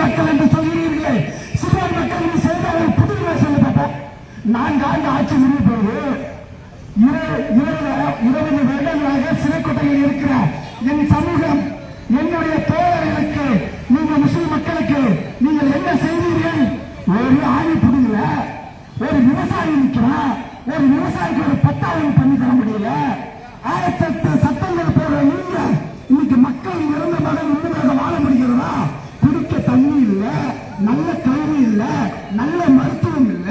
மக்கள் என்று சொல்கிறீர்களே. சிறுவர் மக்கள் என்று செய்தால் புதுமை செய்யப்பட்ட நான்கு ஆண்டு ஆட்சி முடிவு போது இருபது வருடங்களாக சிறை கொட்டையில் இருக்கிற என் சமூகம் என்னுடைய தோழர்களுக்கு நீங்க முஸ்லிம் மக்களுக்கு நீங்கள் என்ன செய்தீர்கள்? ஒரு ஆணி புரியல. ஒரு விவசாயி நிற்கிறான். ஒரு விவசாயிக்கு ஒரு பத்தாயிரம் பண்ணி தர முடியல. ஆயிரத்தெட்டு சட்டங்கள் போடுற நீங்க இன்னைக்கு மக்கள் இறந்த மகன் உண்மையாக வாழ முடிகிறதா குடிக்க தண்ணி இல்ல நல்ல கல்வி இல்ல நல்ல மருத்துவம் இல்ல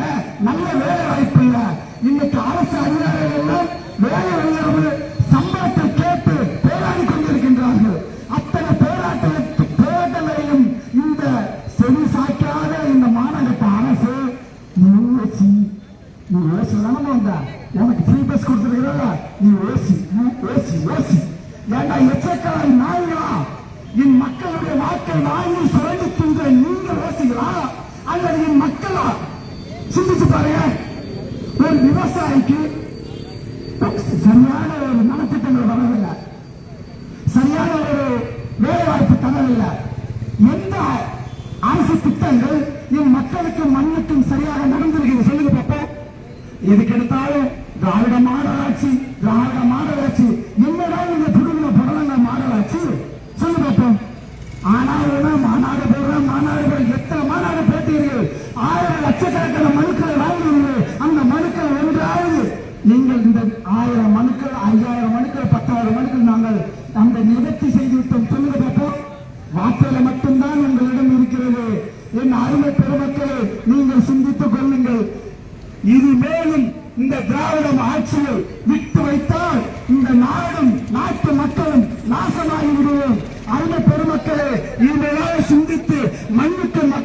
நல்ல வேலை வாய்ப்பு இல்லை. இன்னைக்கு அரசு அதிகாரிகள் எல்லாம் வேலை இல்லாமல் சம்பளத்தை கேட்டு போராடி கொண்டிருக்கின்றார்கள் அத்தனை போராட்டத்து போராட்டங்களையும் இந்த செவி சாய்க்காத இந்த மாநகர அரசு நீ ஓசி நீ ஓசி தானே வந்த உனக்கு ஃப்ரீ பஸ் கொடுத்துருக்கிறல்ல நீ ஓசி நீ ஓசி ஓசி ஏண்டா எச்சக்கலை நாய்களா என் மக்களுடைய வாக்கை வாங்கி சுரண்டி தின்ற நீங்க ஓசிகளா அல்லது என் மக்களா சிந்திச்சு பாருங்க ஒரு விவசாயிக்கு சரியான ஒரு நலத்திட்டங்கள் வரவில்லை சரியான ஒரு வேலை வாய்ப்பு தரவில்லை எந்த அரசு திட்டங்கள் என் மக்களுக்கு மண்ணுக்கும் சரியாக நடந்திருக்கிறது சொல்லுங்க பாப்போம் எதுக்கு எடுத்தாலும் திராவிட மாடலாட்சி திராவிட மாடலாட்சி என்னடா இந்த புடுங்கின புடலங்க மாடலாட்சி சொல்லு பார்ப்போம் ஆனாலும் மாநாடு போடுறேன் மாநாடு போடுறேன். எத்தனை மாநாடு பேட்டீர்கள் ஆயிரம் லட்சக்கணக்கான மனுக்களை வாங்கினீர்கள் அந்த மனுக்கள் ஒன்றாவது நீங்கள் இந்த ஆயிரம் மனுக்கள் ஐயாயிரம் மனுக்கள் பத்தாயிரம் மனுக்கள் நாங்கள் அந்த நிவர்த்தி செய்து விட்டோம் சொல்லுங்க பார்ப்போம் வார்த்தையில மட்டும்தான் உங்களிடம் இருக்கிறது என் அருமை பெருமக்களே நீங்கள் சிந்தித்துக் கொள்ளுங்கள் இது மேலும் இந்த திராவிடம் ஆட்சியை விட்டு வைத்தால் இந்த நாடும் நாட்டு மக்களும் நாசமாகி விடுவோம் அருமை பெருமக்களே இதையெல்லாம் சிந்தித்து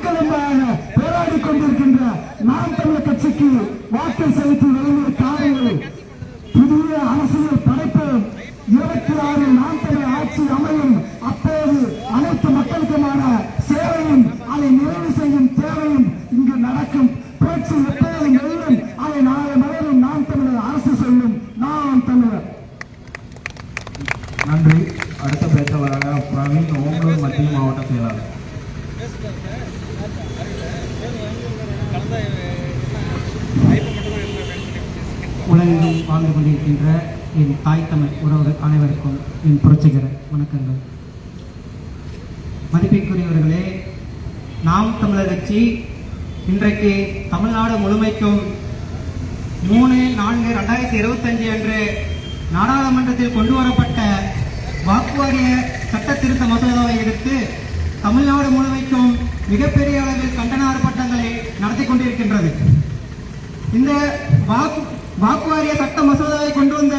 மக்களுக்காக போராடி கொண்டிருக்கின்ற நாம் தமிழர் கட்சிக்கு வாக்கு செலுத்தி வெளியே காரணங்கள் புதிய அரசியல் படைப்போம் இருபத்தி ஆறு நாம் தமிழர் ஆட்சி அமையும் அப்போது அனைத்து மக்களுக்குமான சேவையும் அதை நிறைவு செய்யும் தேவையும் இங்கு நடக்கும் புரட்சி எப்போதும் எழுதும் அதை நாளை மலரும் நாம் தமிழர் அரசு சொல்லும் நாம் தமிழர் நன்றி அடுத்த பேச்சாளராக பிரவீன் ஓமலூர் மத்திய மாவட்ட செயலாளர் உலகெங்கும் வாழ்ந்து கொண்டிருக்கின்ற என் தாய் தமிழ் உறவுகள் அனைவருக்கும் என் புரட்சிகர வணக்கங்கள். மதிப்பிற்குரியவர்களே நாம் தமிழர் கட்சி இன்றைக்கு தமிழ்நாடு முழுமைக்கும் மூணு நான்கு ரெண்டாயிரத்தி இருபத்தஞ்சு அன்று நாடாளுமன்றத்தில் கொண்டு வரப்பட்ட வாக்குவாரிய சட்ட திருத்த மசோதாவை எதிர்த்து தமிழ்நாடு முழுமைக்கும் மிகப்பெரிய அளவில் கண்டன ஆர்ப்பாட்டங்களை நடத்தி கொண்டிருக்கின்றது. இந்த வாக்கு வாக்குவாரிய சட்ட மசோதாவை கொண்டு வந்த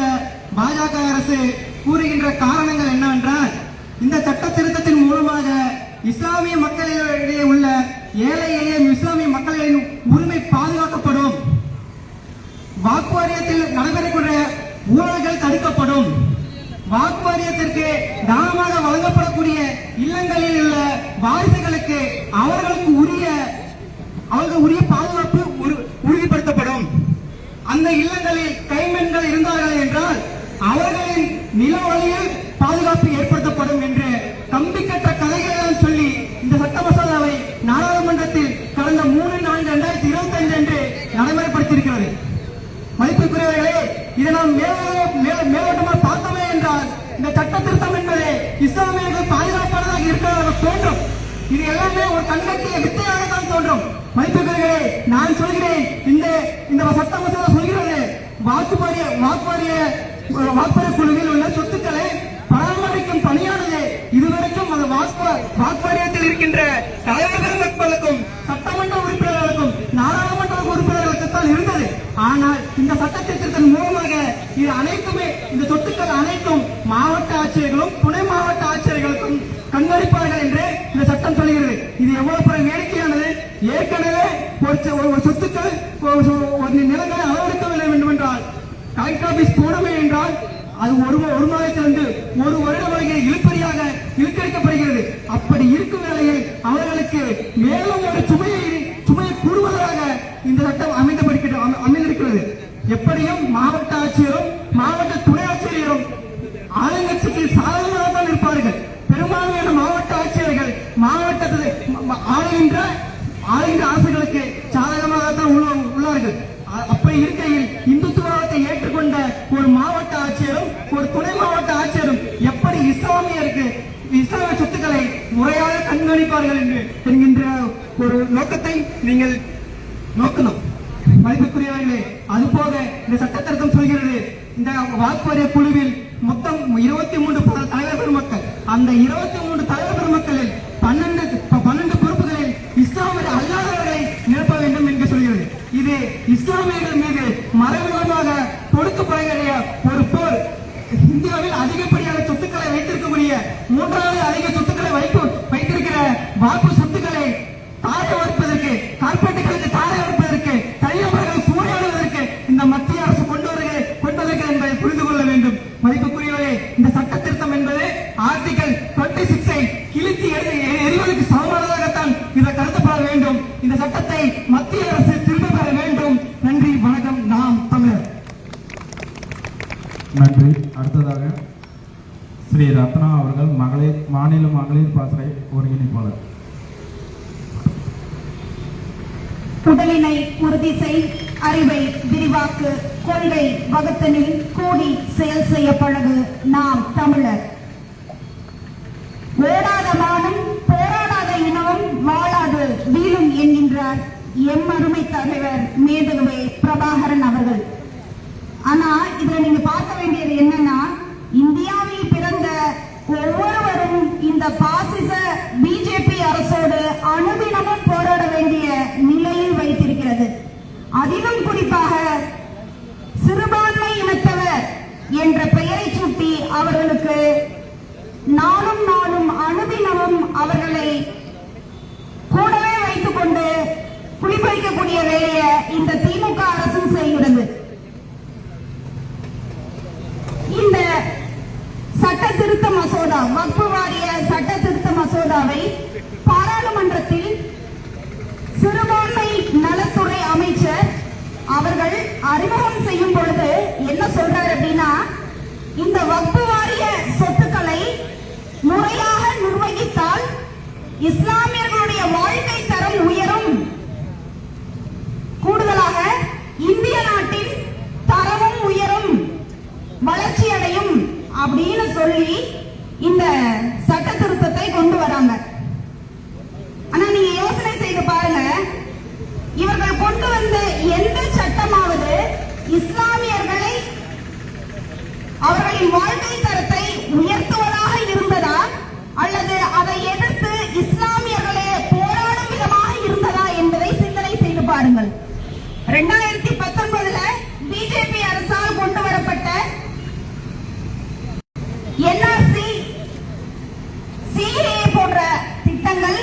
பாஜக அரசு கூறுகின்ற காரணங்கள் என்னவென்றால் இந்த சட்ட திருத்தத்தின் மூலமாக இஸ்லாமிய மக்களிடையே உள்ள ஏழை எளிய இஸ்லாமிய மக்களின் உரிமை பாதுகாக்கப்படும். வாக்குவாரியத்தில் நடைபெறக்கூடிய ஊழல்கள் தடுக்கப்படும். வாக்குவாரியத்திற்கு தானமாக வழங்கப்படக்கூடிய இல்லங்களில் உள்ள வாரிசுகளுக்கு அவர்களுக்கு உரிய அவர்கள் உரிய பாதுகாப்பு உறு- உறுதிப்படுத்தப்படும் அந்த இல்லங்களில் கைமென்கள் இருந்தார்கள் என்றால் அவர்களின் நில வழியில் பாதுகாப்பு ஏற்படுத்தப்படும் என்று கம்பி கட்ட கதைகளெல்லாம் சொல்லி இந்த சட்ட மசோதாவை நாடாளுமன்றத்தில் கடந்த மூணு நான்கு இரண்டாயிரத்தி இருபத்தி அஞ்சு அன்று நடைமுறைப்படுத்தியிருக்கிறது மதிப்புக்குரியவர்களே இதை நாம் மேலோட்ட- மேல- மேலோட்டமாக பார்த்தோமே என்றால் இந்த சட்ட திருத்தம் என்பது இஸ்லாமியர்கள் பாதுகாப்பானதாக இருக்கிறதாக தோன்றும். இது எல்லாமே ஒரு கண்கட்டிய வித்தையாக தான் தோன்றும். மதிப்புகளே நான் சொல்கிறேன் இந்த இந்த சட்ட மசோதா சொல்கிறது வாக்குப்பாரிய வாக்குப்பாரிய வாக்குப்பாரிய குழுவில் உள்ள சொத்துக்களை பராமரிக்கும் பணியானது இதுவரைக்கும் அந்த வாக்கு வாக்குவாரியத்தில் இருக்கின்ற தலைவர்களுக்கும் சட்டமன்ற உறுப்பினர்களுக்கும் நாடாளுமன்ற ஆனால் இந்த சட்டத்திட்டத்தின் மூலமாக இது அனைத்துமே இந்த சொத்துக்கள் அனைத்தும் மாவட்ட ஆட்சியர்களும் துணை மாவட்ட ஆட்சியர்களுக்கும் கண்காணிப்பார்கள் என்று இந்த சட்டம் சொல்கிறது. இது எவ்வளவு பெரிய வேடிக்கையானது? ஏற்கனவே ஒரு சொத்துக்கள் ஒரு நிலங்களை அளவெடுக்கவில்லை வேண்டும் என்றால் கலெக்டர் ஆபீஸ் போனமே என்றால் அது ஒரு ஒரு மாதத்திலிருந்து ஒரு வருடம் வரைக்கும் இழுப்பறியாக இழுக்கடிக்கப்படுகிறது அப்படி இருக்கும் வேளையில் அவர்களுக்கு மேலும் ஒரு சுமையை சுமையை கூடுவதாக இந்த சட்டம் அமைந்தப்படுகிறது அமை- அமைந்திருக்கிறது எப்படியும் மாவட்ட ஆட்சியரும் மாவட்ட துணை ஆட்சியரும் ஆளுங்கட்சிக்கு சாதகமாக தான் இருப்பார்கள் பெரும்பான்மையான மாவட்ட ஆட்சியர்கள் மாவட்டத்தில் ஆளுகின்ற ஆளுகின்ற அரசுகளுக்கு சாதகமாக தான் உள்ளார்கள். அப்படி இருக்கையில் இந்துத்துவத்தை ஏற்றுக்கொண்ட ஒரு மாவட்ட ஆட்சியரும் ஒரு துணை மாவட்ட ஆட்சியரும் எப்படி இஸ்லாமியருக்கு இஸ்லாமிய சொத்துக்களை முறையாக கண்காணிப்பார்கள் என்று என்கின்ற ஒரு நோக்கத்தை நீங்கள் நோக்கணும். மதிப்புக்குரியவர்களே அதுபோக இந்த சட்டத்திருத்தம் சொல்கிறது. இந்த வாக்குவாரிய குழுவில் மொத்தம் இருபத்தி மூன்று தலைவர் பெருமக்கள் அந்த இருபத்தி மூன்று தலைவர் பெருமக்களில் பன்னெண்டு பன்னெண்டு பொறுப்புகளில் இஸ்லாமிய அல்லாதவர்களை நிரப்ப வேண்டும் என்று சொல்கிறது. இது இஸ்லாமியர்கள் மீது மறைமுகமாக தொடுக்கப்படுகிற ஒரு போர். இந்தியாவில் அதிகப்படியான சொத்துக்களை வைத்திருக்கக்கூடிய மூன்றாவது அதிக சொத்துக்களை வைத்து வைத்திருக்கிற வாக்கு சொத்துக்களை தாரை வார்ப்பதற்கு கார்பரேட்டுகளுக்கு தாரை வார்ப்பதற்கு தனிநபர்கள் சூறையாடுவதற்கு இந்த மத்திய அரசு கொண்டு வருகிறது கொண்டு வருகிறது என்பதை புரிந்து கொள்ள வேண்டும் மதிப்புக்குரியவர்களே இந்த சட்ட திருத்தம் என்பது ஆர்டிகல் டுவெண்ட்டி சிக்ஸை கிழித்து எறி- எறிவதற்கு சமமானதாகத்தான் இதை கருதப்பட வேண்டும் இந்த சட்டத்தை மத்திய அரசு திரும்ப பெற வேண்டும் நன்றி வணக்கம் நாம் தமிழர் நன்றி. அடுத்ததாக ஸ்ரீ ரத்னா அவர்கள் மகளிர் மாநில மகளிர் பாசறை ஒருங்கிணைப்பாளர். உடலினை உறுதி செய் அறிவை விரிவாக்கு கொள்கை வகுத்தனில் கூடி செயல் செய்ய பழகு நாம் தமிழர். ஓடாத மானம் போராடாத இனமும் வாழாது வீழும் என்கின்றார் எம் அருமை தலைவர் மேதகுவே பிரபாகரன் அவர்கள். ஆனா இதுல நீங்க பார்க்க வேண்டியது என்னன்னா இந்தியாவில் பிறந்த ஒவ்வொருவரும் இந்த பாசிச பிஜேபி அரசோடு அனுதினமும் போராட வேண்டிய நிலையில் வைத்திருக்கிறது. அதிலும் குறிப்பாக சிறுபான்மை இனத்தவர் என்ற பெயரை சூட்டி அவர்களுக்கு நாளும் நாளும் அனுதினமும் அவர்களை கூடவே வைத்துக் கொண்டு குளிப்பறிக்கக்கூடிய வேலையை இந்த திமுக அரசு செய்கிறது இந்த சட்ட திருத்த மசோதா வக்பு வாரிய சட்ட திருத்த மசோதாவை பாராளுமன்றத்தில் சிறுபான்மை நலத்துறை அமைச்சர் அவர்கள் அறிமுகம் செய்யும் பொழுது என்ன சொல்றாரு அப்படின்னா இந்த வக்பு வாரிய சொத்துக்களை முறையாக நிர்வகித்தால் இஸ்லாமிய இந்த சட்ட திருத்தத்தை கொண்டு வராங்க ஆனா நீங்க யோசனை செய்து பாருங்க இவர்கள் கொண்டு வந்த எந்த சட்டமாவது இஸ்லாமியர்களை அவர்களின் வாழ்க்கை தரத்தை உயர்த்துவதாக இருந்ததா அல்லது அதை எதிர்த்து இஸ்லாமியர்களே போராடும் விதமாக இருந்ததா என்பதை சிந்தனை செய்து பாருங்கள் ரெண்டாயிரத்தி பத்தொன்பதுல பிஜேபி அரசால் கொண்டு வரப்பட்ட என்ஆர்சி சிஏ போன்ற திட்டங்கள்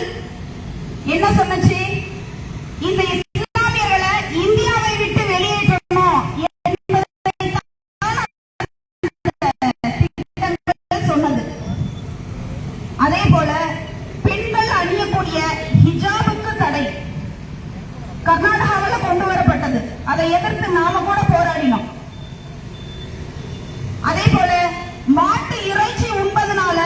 என்ன சொன்னச்சு இந்த இஸ்லாமியர்களை இந்தியாவை விட்டு வெளியேற்றணும் என்பதைத்தான் திட்டங்கள் சொன்னது அதே போல பெண்கள் அணியக்கூடிய ஹிஜாபுக்கு தடை கர்நாடகாவில் கொண்டு வரப்பட்டது அதை எதிர்த்து நாம கூட போராடினோம் அதே போல மாட்டு இறைச்சி உண்பதனால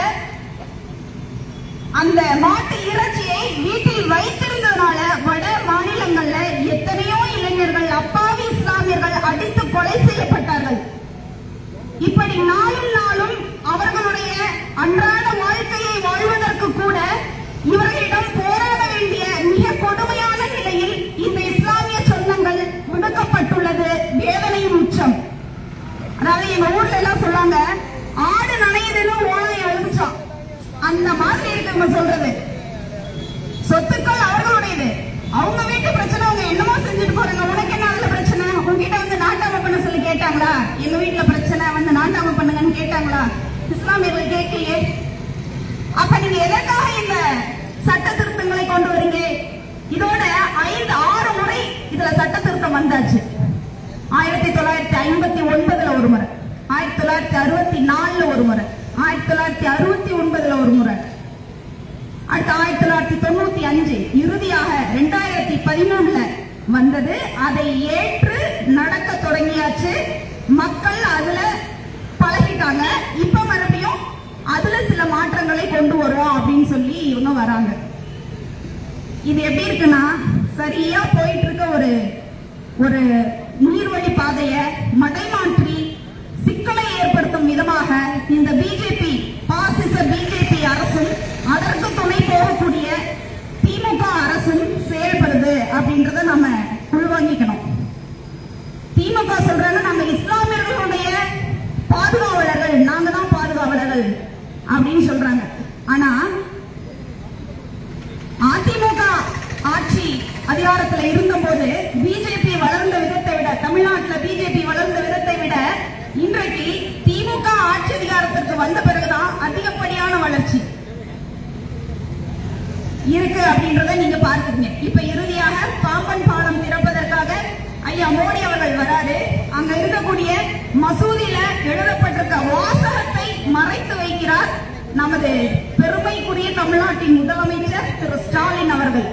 அந்த மாட்டு இறைச்சியை வீட்டில் வைத்திருந்ததுனால வட மாநிலங்கள்ல எத்தனையோ இளைஞர்கள் அப்பாவி இஸ்லாமியர்கள் அடித்து கொலை செய்யப்பட்டார்கள் இப்படி நாளும் நாளும் அவர்களுடைய அன்றாட வாழ்க்கையை வாழ்வதற்கு கூட இவர்களிடம் போராட வேண்டிய மிக கொடுமையான நிலையில் இந்த இஸ்லாமிய சொந்தங்கள் விடுக்கப்பட்டுள்ளது வேதனையும் உச்சம் அதாவது எங்க ஊர்ல எல்லாம் சொல்றாங்க ஆடு நனையுதுன்னு ஓனாய் அழுதுச்சான் அந்த மாதிரி இருக்குங்க சொல்றது. சொத்துக்கள் அவர்களுடையது. அவங்க வீட்டு பிரச்சனை அவங்க என்னமோ செஞ்சுட்டு போறாங்க. உனக்கு என்ன அதுல பிரச்சனை? உங்ககிட்ட வந்து நாட்டாம பண்ண சொல்லி கேட்டாங்களா? எங்க வீட்டுல பிரச்சனை வந்து நாட்டாம பண்ணுங்கன்னு கேட்டாங்களா? இஸ்லாமியர்கள் கேட்கலையே. அப்ப நீங்க எதற்காக இந்த சட்ட திருத்தங்களை கொண்டு வரீங்க? இதோட ஐந்து ஆறு முறை இதுல சட்ட திருத்தம் வந்தாச்சு. ஆயிரத்தி தொள்ளாயிரத்தி ஐம்பத்தி ஒன்பதுல ஒரு முறை. ஆயிரத்தி தொள்ளாயிரத்தி அறுபத்தி நாலுல ஒரு முறை. ஆயிரத்தி தொள்ளாயிரத்தி அறுபத்தி ஒன்பதுல ஒரு முறை. அடுத்து ஆயிரத்தி தொள்ளாயிரத்தி தொண்ணூத்தி அஞ்சு இறுதியாக ரெண்டாயிரத்தி பதிமூணுல வந்தது. அதை ஏற்று நடக்க தொடங்கியாச்சு. மக்கள் அதுல பழகிட்டாங்க. இப்ப மறுபடியும் அதுல சில மாற்றங்களை கொண்டு வரோம் அப்படின்னு சொல்லி இவங்க வராங்க. இது எப்படி இருக்குன்னா சரியா போயிட்டு இருக்க ஒரு ஒரு நீர்வழி பாதைய மடைமாற்றி சிக்கலை ஏற்படுத்தும் விதமாக இந்த பிஜேபி பாசிச பிஜேபி அரசும் அதற்கு துணை போகக்கூடிய திமுக அரசும் செயல்படுது அப்படின்றத நம்ம உள்வாங்கிக்கணும். திமுக சொல்றாங்க நம்ம இஸ்லாமியர்களுடைய பாதுகாவலர்கள் நாங்க தான் பாதுகாவலர்கள் அப்படின்னு சொல்றாங்க. ஆனா அதிமுக ஆட்சி அதிகாரத்துல இருந்தபோது பிஜேபி வளர்ந்த விதத்தை விட தமிழ்நாட்டுல பிஜேபி வளர்ந்த விதத்தை விட இன்றைக்கு திமுக ஆட்சி அதிகாரத்திற்கு வந்த பிறகுதான் அதிகப்படியான வளர்ச்சி இருக்கு அப்படின்றத நீங்க பார்த்துக்கங்க. இப்ப இறுதியாக பாம்பன் பாலம் திறப்பதற்காக ஐயா மோடி அவர்கள் வராரு. அங்க இருக்கக்கூடிய மசூதியில எழுதப்பட்டிருக்க வாசகத்தை மறைத்து வைக்கிறார் நமது பெருமைக்குரிய தமிழ்நாட்டின் முதலமைச்சர் திரு ஸ்டாலின் அவர்கள்.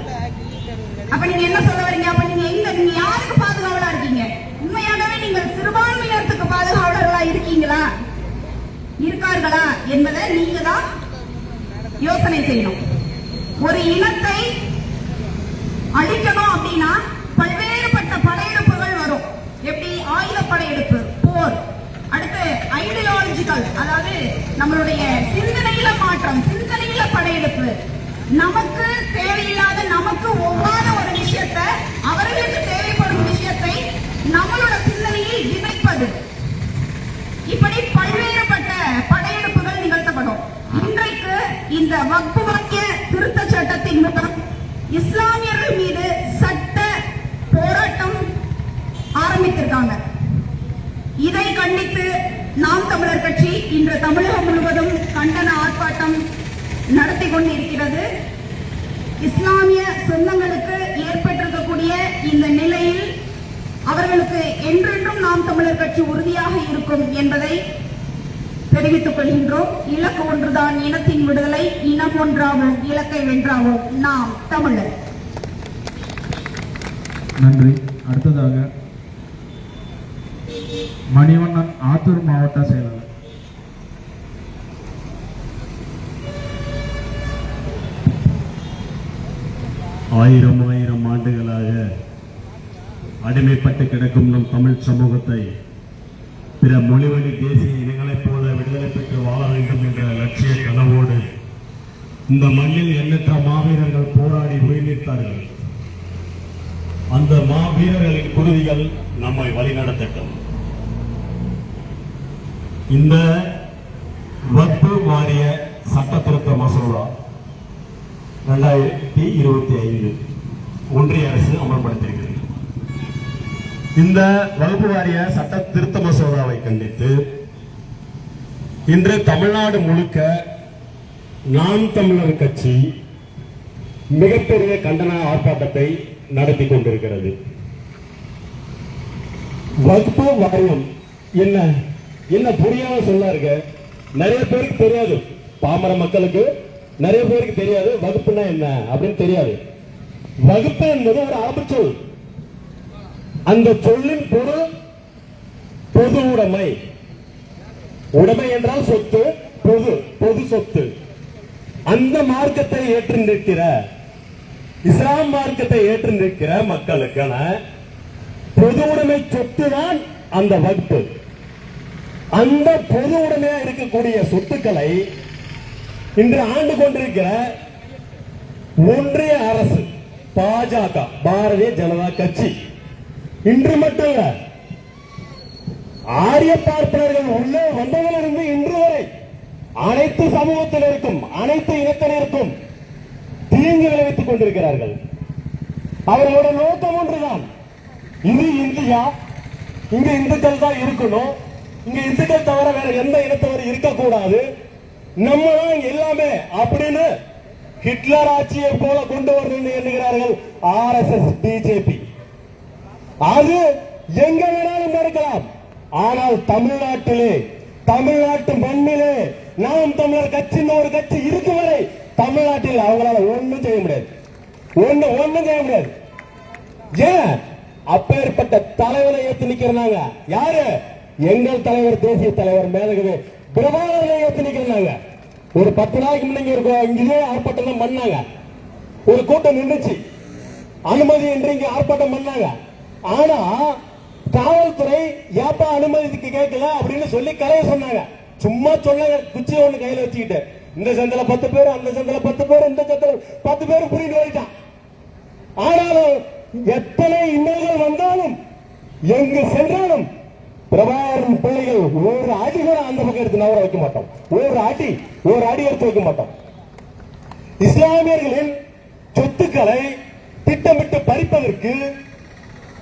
அப்ப நீங்க என்ன சொல்ல வரீங்க? அப்ப நீங்க எங்க நீங்க யாருக்கு பாதுகாவலா இருக்கீங்க? உண்மையாகவே நீங்கள் சிறுபான்மையினத்துக்கு பாதுகாவலர்களா இருக்கீங்களா? இருக்கார்களா என்பதை நீங்க தான் யோசனை செய்யணும். ஒரு இனத்தை அழிக்கணும் அப்படின்னா பல்வேறுபட்ட படையெடுப்புகள் வரும். எப்படி? ஆயுத படையெடுப்பு போர். அடுத்து ஐடியாலஜிக்கல் அதாவது நம்மளுடைய சிந்தனையில மாற்றம் சிந்தனையில படையெடுப்பு. நமக்கு தேவையில்லாத நமக்கு ஒவ்வாத ஒரு விஷயத்தை அவர்களுக்கு தேவைப்படும் விஷயத்தை நம்மளோட சிந்தனையில் விதைப்பது இப்படி பல்வேறுபட்ட படையெடுப்புகள் நிகழ்த்தப்படும். இன்றைக்கு இந்த வக்பு வாக்கிய திருத்த சட்டத்தின் மூலம் இஸ்லாமியர்கள் மீது சட்ட போராட்டம் ஆரம்பித்திருக்காங்க. இதை கண்டித்து நாம் தமிழர் கட்சி இன்று தமிழகம் முழுவதும் கண்டன ஆர்ப்பாட்டம் நடத்தி கொண்டிருக்கிறது. இஸ்லாமிய சொந்தங்களுக்கு ஏற்பட்டிருக்கக்கூடிய இந்த நிலையில் அவர்களுக்கு என்றென்றும் நாம் தமிழர் கட்சி உறுதியாக இருக்கும் என்பதை தெரிவித்துக் கொள்கின்றோம். இலக்கு ஒன்றுதான் இனத்தின் விடுதலை இனம் ஒன்றாவோம் இலக்கை வென்றாவோம் நாம் தமிழர். நன்றி. அடுத்ததாக மணிவண்ணன் ஆத்தூர் மாவட்ட செயலாளர். ஆயிரம் ஆயிரம் ஆண்டுகளாக அடிமைப்பட்டு கிடக்கும் நம் தமிழ் சமூகத்தை பிற மொழிவழி தேசிய இனங்களைப் போல விடுதலை பெற்று வாழ வேண்டும் என்ற லட்சிய கனவோடு இந்த மண்ணில் எண்ணற்ற மாவீரர்கள் போராடி உயிர்நீத்தார்கள் அந்த மாவீரர்களின் குருதிகள் நம்மை வழிநடத்தட்டும். இந்த வக்பு வாரிய சட்ட திருத்த மசோதா ரெண்டாயிரத்தி இருபத்தி ஐந்து ஒன்றிய அரசு அமல்படுத்தியிருக்கிறது. இந்த வகுப்பு வாரிய சட்ட திருத்த மசோதாவை கண்டித்து இன்று தமிழ்நாடு முழுக்க நாம் தமிழர் கட்சி மிகப்பெரிய கண்டன ஆர்ப்பாட்டத்தை நடத்தி கொண்டிருக்கிறது வகுப்பு வாரியம் என்ன? என்ன புரியாம சொல்ல இருக்க நிறைய பேருக்கு தெரியாது. பாமர மக்களுக்கு நிறைய பேருக்கு தெரியாது. வகுப்புனா என்ன அப்படின்னு தெரியாது. வகுப்பு என்பது ஒரு ஆபச்சொல் அந்த சொல்லின் பொருள் பொது உடைமை. உடைமை என்றால் சொத்து பொது பொது சொத்து. அந்த மார்க்கத்தை ஏற்று நிற்கிற இஸ்லாம் மார்க்கத்தை ஏற்று நிற்கிற மக்களுக்கான பொது உடைமை சொத்து தான் அந்த வகுப்பு. அந்த பொது உடைமையா இருக்கக்கூடிய சொத்துக்களை இன்று ஆண்டு கொண்டிருக்கிற ஒன்றிய அரசு பாஜக பாரதிய ஜனதா கட்சி. இன்று மட்டும் இல்ல ஆரிய பார்ப்பனர்கள் உள்ளே வந்ததிலிருந்து இன்று வரை அனைத்து சமூகத்தினருக்கும் அனைத்து இனத்தினருக்கும் தீங்கு விளைவித்துக் கொண்டிருக்கிறார்கள். அவர்களோட நோக்கம் ஒன்றுதான். இது இந்தியா இங்க இந்துக்கள் தான் இருக்கணும். இங்க இந்துக்கள் தவிர வேற எந்த இனத்தவர் இருக்கக்கூடாது. நம்ம தான் எல்லாமே அப்படின்னு ஹிட்லர் ஆட்சியை போல கொண்டு வரணும்னு எண்ணுகிறார்கள் ஆர் எஸ் எஸ் பிஜேபி அது எங்க வேணாலும் நடக்கலாம். ஆனால் தமிழ்நாட்டிலே தமிழ்நாட்டு மண்ணிலே நாம் தமிழர் கட்சின்னு ஒரு கட்சி இருக்கும் வரை தமிழ்நாட்டில் அவங்களால ஒண்ணும் செய்ய முடியாது. ஒண்ணு ஒண்ணும் செய்ய முடியாது. ஏன்? அப்பேற்பட்ட தலைவரை ஏத்து நிக்கிறாங்க யாரு? எங்கள் தலைவர் தேசிய தலைவர் மேலகவே பிரபாகரனை ஏத்து நிக்கிறாங்க ஒரு பத்து நாளைக்கு முன்னாடி ஒரு இங்கே ஆர்ப்பாட்டம் தான் பண்ணாங்க. ஒரு கூட்டம் நின்றுச்சு. அனுமதி என்று இங்க ஆர்ப்பாட்டம் பண்ணாங்க. ஆனா காவல்துறை ஏப்பா அனுமதிக்கு கேட்கல அப்படின்னு சொல்லி கலைய சொன்னாங்க. சும்மா சொன்னாங்க குச்சி ஒண்ணு கையில வச்சுக்கிட்டு. இந்த சந்தில பத்து பேர் அந்த சந்தில பத்து பேர் இந்த சந்தில பத்து பேர் புரிந்து போயிட்டான் ஆனாலும் எத்தனை இன்னல்கள் வந்தாலும் எங்கு சென்றாலும் பிரபாகரன் பிள்ளைகள் ஒரு அடி கூட அந்த பக்கம் எடுத்து நவர வைக்க மாட்டோம். ஒரு அடி ஒரு அடி எடுத்து வைக்க மாட்டோம். இஸ்லாமியர்களின் சொத்துக்களை திட்டமிட்டு பறிப்பதற்கு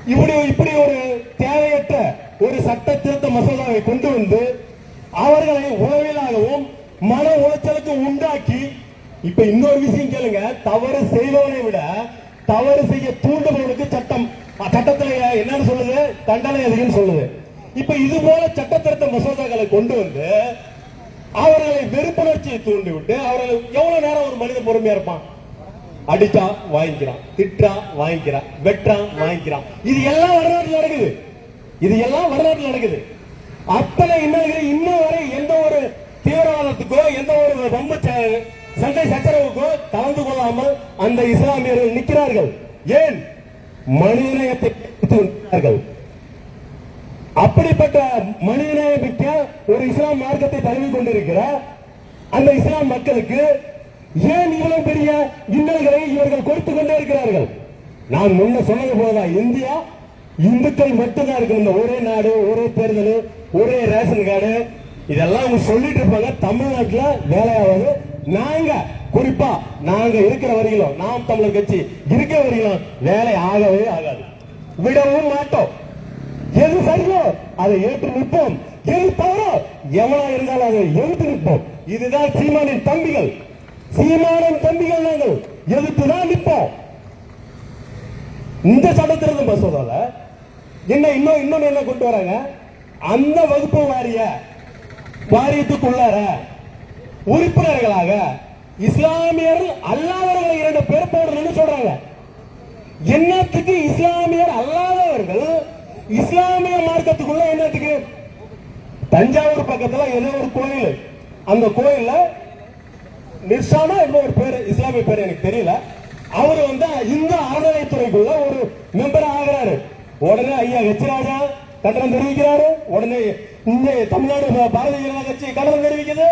இப்படி இப்படி ஒரு தேவையற்ற ஒரு சட்ட திருத்த மசோதாவை கொண்டு வந்து அவர்களை உளவிலாகவும் மன உளைச்சலுக்கு உண்டாக்கி இப்ப இன்னொரு விஷயம் கேளுங்க. தவறு செய்தவனை விட தவறு செய்ய தூண்டுபவனுக்கு சட்டம். சட்டத்துல என்னன்னு சொல்லுது? தண்டனை அதிகம் சொல்லுது. இப்ப இது போல சட்ட திருத்த மசோதாக்களை கொண்டு வந்து அவர்களை வெறுப்புணர்ச்சியை தூண்டி விட்டு அவர்கள் எவ்வளவு நேரம் ஒரு மனித பொறுமையா இருப்பான்? அடிச்சா வாங்கிக்கிறான் திட்டா வாங்கிக்கிறான் வெட்டான் வாங்கிக்கிறான். இது எல்லாம் வரலாற்றில் நடக்குது. இது எல்லாம் வரலாற்றில் நடக்குது. அத்தனை என்ன இன்னும் வரை எந்த ஒரு தீவிரவாதத்துக்கோ எந்த ஒரு வம்ப ச- சண்டை சச்சரவுக்கோ கலந்து கொள்ளாமல் அந்த இஸ்லாமியர்கள் நிற்கிறார்கள். ஏன்? மனிதநேயத்தை அப்படிப்பட்ட நிற்கிறார்கள் அப்படிப்பட்ட மனிதநேயமிக்க ஒரு இஸ்லாம் மார்க்கத்தை தழுவி கொண்டிருக்கிற அந்த இஸ்லாம் மக்களுக்கு ஏன் இவ்வளவு பெரிய இன்னல்களை இவர்கள் கொடுத்து கொண்டே இருக்கிறார்கள்? நான் முன்ன சொன்னது போதா இந்தியா இந்துக்கள் மட்டும்தான் இருக்கு இந்த ஒரே நாடு ஒரே தேர்தல் ஒரே ரேஷன் கார்டு இதெல்லாம் அவங்க சொல்லிட்டு இருப்பாங்க. தமிழ்நாட்டுல வேலையாவது நாங்க குறிப்பா நாங்க இருக்கிற வரையிலும் நாம் தமிழர் கட்சி இருக்கிற வரையிலும் வேலை ஆகவே ஆகாது. விடவும் மாட்டோம். எது சரியோ அதை ஏற்று நிற்போம். எது தவறோ எவனா இருந்தாலும் அதை எதிர்த்து நிற்போம். இதுதான் சீமானின் தம்பிகள். சீமானின் தம்பிகள் நாங்கள். எதிர்த்துதான் நிற்போம். இந்த சட்டத்திலிருந்து மசோதால என்ன இன்னும் இன்னொன்னு என்ன கொண்டு வராங்க? அந்த வகுப்பு வாரிய வாரியத்துக்குள்ளார உறுப்பினர்களாக இஸ்லாமியர் அல்லாதவர்கள் இரண்டு பேர் போடணும்னு சொல்றாங்க. என்னத்துக்கு இஸ்லாமியர் அல்லாதவர்கள் இஸ்லாமிய மார்க்கத்துக்குள்ள என்னத்துக்கு? தஞ்சாவூர் பக்கத்துல ஏதோ ஒரு கோயில். அந்த கோயில்ல நிர்ஷானா என்ன ஒரு பேரு இஸ்லாமிய பேர் எனக்கு தெரியல. அவர் வந்து இந்த அறநிலையத்துறைக்குள்ள ஒரு மெம்பர் ஆகிறாரு. உடனே ஐயா ஹெச்ராஜா கட்டணம் தெரிவிக்கிறாரு. உடனே இந்த தமிழ்நாடு பாரதிய ஜனதா கட்சி கட்டணம் தெரிவிக்குது.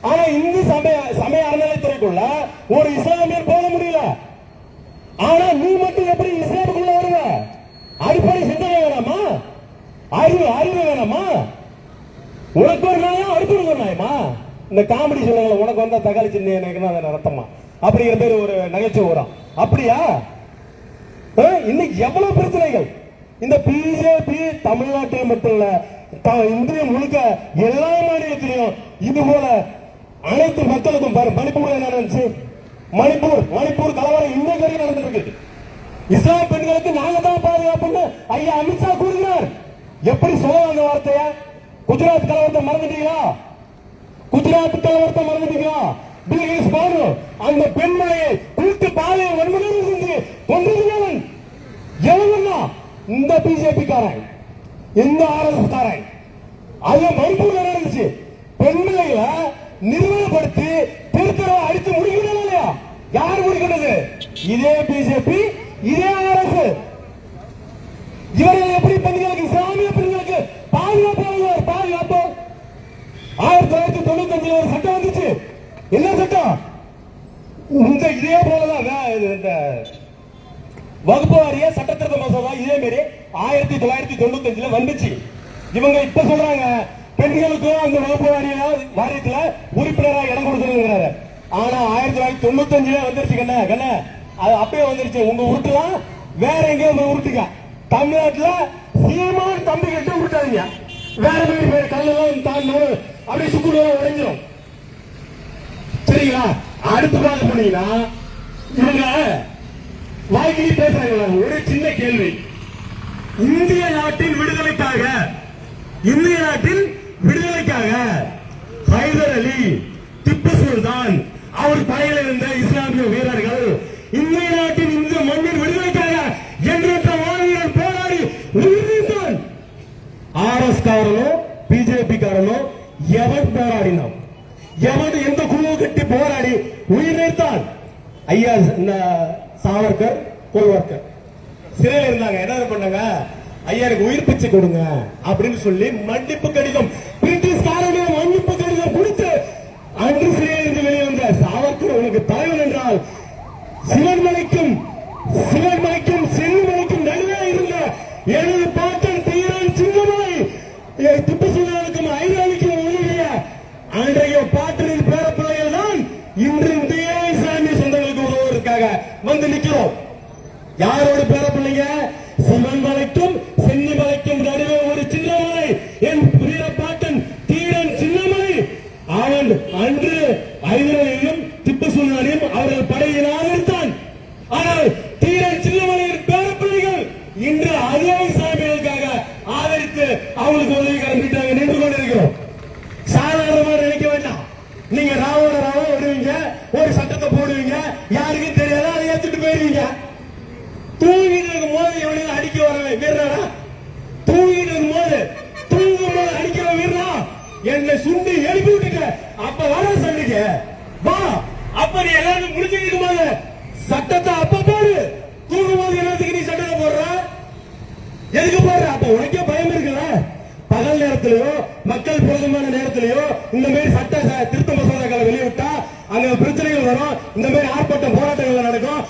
ஆனா இந்து சமய சமய அறநிலைத்துறைக்குள்ள ஒரு இஸ்லாமியர் போக முடியல. ஆனா நீ மட்டும் எப்படி இஸ்லாமுக்குள்ள வருவ? அடிப்படை சிந்தனை வேணாமா? அறிவு அறிவு வேணாமா? உனக்கு ஒரு நாயம் அடுத்தவனுக்கு ஒரு நாயமா? இந்த காமெடி சொல்லுங்கள உனக்கு வந்தா தக்காளி சின்ன எனக்கு அதை ரத்தமா அப்படிங்கிற பேர் ஒரு நகைச்சுவை வரும் அப்படியா? ஆ, இன்னைக்கு எவ்வளவு பிரச்சனைகள்? இந்த பிஜேபி தமிழ்நாட்டில் மட்டும் இல்ல இந்திய முழுக்க எல்லா மாநிலத்திலையும் இது போல அனைத்து மக்களுக்கும் மணிப்பூர் என்ன நடந்துச்சு? மணிப்பூர் மணிப்பூர் கலவரம் இன்னும் வரைக்கும் நடந்துட்டு இஸ்லாம் பெண்களுக்கு நாங்க தான் பாதுகாப்புன்னு ஐயா அமித்ஷா கூறுகிறார். எப்படி சொல்லுவாங்க அந்த வார்த்தைய? குஜராத் கலவரத்தை மறந்துட்டீங்களா? குஜராத் கலவரத்தை மறந்துட்டீங்களா? பில்கிஸ் பானு அந்த பெண்மணியை குறித்து பாதையை வன்முறை செஞ்சு கொண்டிருந்தவன் எவனா இந்த பிஜேபி காரன் இந்த ஆர்எஸ் காரன் அது மணிப்பூர்ல நடந்துச்சு. பெண்மையில நிர்மலப்படுத்தி திருத்தரவை அடித்து முடிக்கணும் இல்லையா? யார் முடிக்கிறது இதே பிஜேபி இதே ஆர்எஸ் இவர்கள் எப்படி பெண்களுக்கு இஸ்லாமிய பெண்களுக்கு பாதுகாப்பு பாதுகாப்பு. ஆயிரத்தி தொள்ளாயிரத்தி தொண்ணூத்தி அஞ்சுல ஒரு சட்டம் வந்துச்சு. என்ன சட்டம்? இந்த இதே போலதான் வே- இது இந்த வகுப்பு வாரிய சட்டத்திருத்த மசோதா இதே மாதிரி ஆயிரத்தி தொள்ளாயிரத்தி தொண்ணூத்தி அஞ்சுல வந்துச்சு. இவங்க இப்ப சொல்றாங்க பெண்களுக்கும் அந்த வகுப்பு வாரிய வாரியத்துல உறுப்பினரா இடம் கொடுத்துருங்கிறாரு ஆனா ஆயிரத்தி தொள்ளாயிரத்தி தொண்ணூத்தி அஞ்சுல வந்துருச்சு கண்ண கண்ண. அது அப்பயே வந்துருச்சு. உங்க உருட்டுலாம் வேற எங்கேயும் உங்க உருட்டுங்க. தமிழ்நாட்டுல சீமான் தம்பி கிட்ட உருட்டாதீங்க. வேற மாதிரி வேற கல்லெல்லாம் தாண்டணும் அப்படியே சுக்குலாம் உடைஞ்சிடும் சரிங்களா? அடுத்து பார்க்க போனீங்கன்னா இவங்க வாய்க்கிலி பேசுறாங்க ஒரு சின்ன கேள்வி. இந்திய நாட்டின் விடுதலைக்காக இந்திய நாட்டின் விடுதலைக்காக ஹைதர் அலி திப்பு சுல்தான் அவர் படையில் இருந்த இஸ்லாமிய வீரர்கள் இந்திய நாட்டின் இந்த மண்ணின் விடுதலைக்காக எண்ணற்ற மாநிலம் போராடி உயிரிழந்தான் ஆர் எஸ் காரனோ பிஜேபி காரனோ எவன் போராடினான்? எவன் எந்த குழுவை கட்டி போராடி உயிர் நீத்தான் ஐயா சாவர்கர் கோல்வார்கர். சிறையில் இருந்தாங்க. என்ன பண்ணாங்க? ஐயா எனக்கு உயிர் பிச்சை கொடுங்க அப்படின்னு சொல்லி மன்னிப்பு கடிதம். பிரிட்டிஷ்காரனே மன்னிப்பு கடிதம் கொடுத்து அன்று சிறையில் இருந்து வெளியே வந்த சாவர்கர் உனக்கு தலைவன் என்றால் சிவன்மலைக்கும் சிவன்மலைக்கும் செல்லுமலைக்கும் நடுவே இருந்த ஏழு பாட்டன் தீரன் சின்னமலை என் திப்பு சுல்தானுக்கும் ஐராணிக்கும் உதவிய அன்றைய பாட்டனின் பேரப்பிள்ளைகள் தான் இன்று இந்திய இஸ்லாமிய சொந்தங்களுக்கு உதவுவதற்காக வந்து நிற்கிறோம் யாரோட பேரப்பிள்ளைங்க சிவன் மலைக்கும் சென்னி மலைக்கும் நடுவே ஒரு சின்னமலை. என் வீர பாட்டன் தீரன் சின்னமலை. அவன் அன்று ஐதரையும் திப்பு சுல்தானையும் அவர்கள் படையில் ஆதரித்தான். ஆனால் தீரன் சின்னமலையின் பேர பிள்ளைகள் இன்று அதே சாமிகளுக்காக ஆதரித்து அவங்களுக்கு உதவி கிளம்பிட்டாங்க நின்று கொண்டிருக்கிறோம். சாதாரணமா நினைக்க வேண்டாம். நீங்க ராவோட ராவோ வருவீங்க ஒரு சட்டத்தை போடுவீங்க யாருக்கு தெரியாத அதை ஏத்துட்டு போயிருவீங்க தூங்கிட்டு இருக்கும் போது எவனையும் வீரனா? தூங்கிட்டு இருக்கும் போது தூங்கும் போது வீரனா? என்னை எழுப்பி அப்ப வர சண்டைக்கு. வா. அப்ப நீ எல்லாரும் முடிச்சுட்டு இருக்கும் போது சட்டத்தை அப்ப போடு. தூங்கும் போது நீ சட்டத்தை போடுற? எதுக்கு போடுற? அப்ப உனக்கே பயம் இருக்குல்ல? பகல் நேரத்திலயோ மக்கள் போதுமான நேரத்திலயோ இந்த மாதிரி சட்ட ச- திருத்த மசோதாக்களை வெளியிட்டா அங்க பிரச்சனைகள் வரும். இந்த மாதிரி ஆர்ப்பாட்டம் போராட்டங்கள் நடக்கும்.